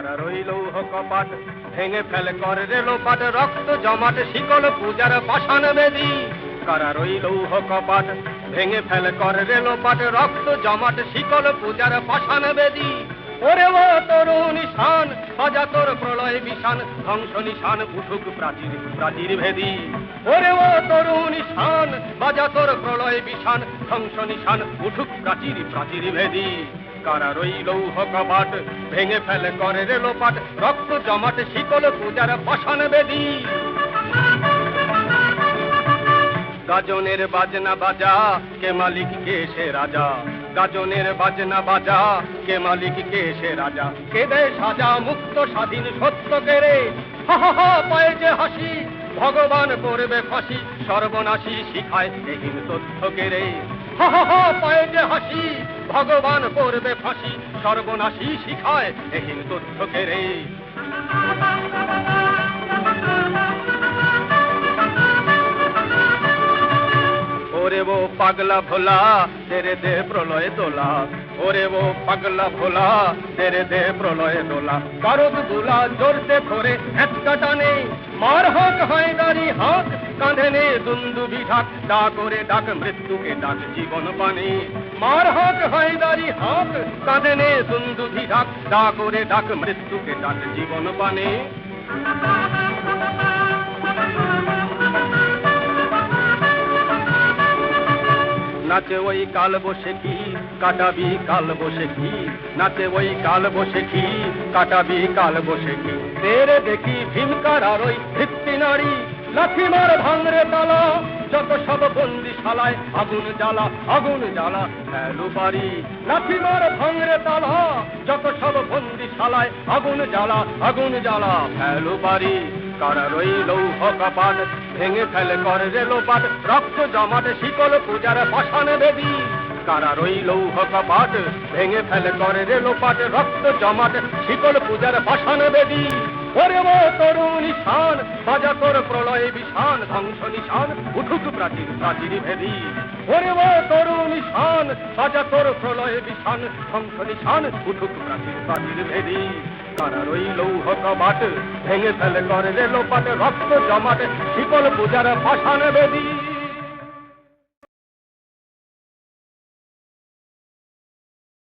কারা রইল কপাট, ভেঙে ফেলে করে রে রক্ত জমাট, শিকল পূজার পাষাণ বেদি। কারা রইল কপাট, ভেঙে ফেলে করে রে রক্ত জমাট, শিকল পূজার পাষাণ বেদি। ওরে ও তরুণ নিশান, সাজা তোর প্রলয় বিশান, ধ্বংস নিশান, উঠুক প্রাচীর প্রাচীর ভেদি। ওরে ও তরুণ নিশান, বাজা তোর প্রলয় বিশান, ধ্বংস নিশান, উঠুক প্রাচীর প্রাচীর ভেদি। কারা রইল কপাট ভেঙে ফেলে করে রে লোপাট, রক্ত জমাট, শিকল পূজার পাষাণ বেদি। গাজনের বাজনা বাজা, কে মালিক, কে সে রাজা? গাজনের বাজনা বাজা, কে মালিক, কে সে রাজা? কে দেয় সাজা মুক্ত স্বাধীন সত্য হা পায়ে হাসি, ভগবান করবে ফাঁসি, সর্বনাশী শিখায় এহীন তথ্য কেরে হা হা হা পায়ে যে হাসি, ভগবান করবে ফাঁসি, সর্বনাশী শিখায় এহীন তথ্য কেরে ও পাগলা ভোলা, তেরে দে প্রলয় দোলা। ওরে ও পাগলা ভোলা, তেরে দে প্রলয় দোলা। কারদ দুলা জোরতে ধরে এক কাটানে মার হক হয় দাড়ি হাত, কাঁধে নে দুন্দু বিঢাক ডাক ওরে ডাক, মৃত্যুকে ডাক, জীবন পানে মার হক হয় দাড়ি হাত, কাঁধে নে দুন্দু বিঢাক ডাক ওরে ডাক, মৃত্যুকে ডাক, জীবন পানে নাচে ওই কাল বসে কি? কাটাবি কাল বসে কি? নাচে ওই কাল বসে কি? কাটাবি কাল বসে কি? দেখি ভীমকার আর ওই ভিত্তি নারী। লাথি মার ভাঙরে তালা, যত সব বন্দি শালায় আগুন জ্বালা আগুন জ্বালা, ফেলু বাড়ি। লাথি মার ভাঙরে তালা, যত সব বন্দি শালায় আগুন জ্বালা আগুন জ্বালা, ফেলু বাড়ি। কারা রইল কপাট, ভেঙে ফেলে করে রে লোপাট, রক্ত জমাট, শিকল পূজার পাষাণ বেদি। কারা রই লৌহ কপাট, ভেঙে ফেলে করে রে লোপাট, রক্ত জমাট, শিকল পূজার পাষাণ বেদি। ওরে ও তরুণ নিশান, বাজা তোর প্রলয় বিশান, ধ্বংস নিশান, উঠুক প্রাচীর প্রাচীর ভেদি। ওরে ও তরুণ নিশান, বাজা তোর প্রলয় বিশান, ধ্বংস নিশান, উঠুক প্রাচীর প্রাচীর ভেদি। কারা রইল কপাট ভেঙে ফেলে করে রে লোপাট রক্ত জমাট, শিকল পূজার পাষাণ বেদি।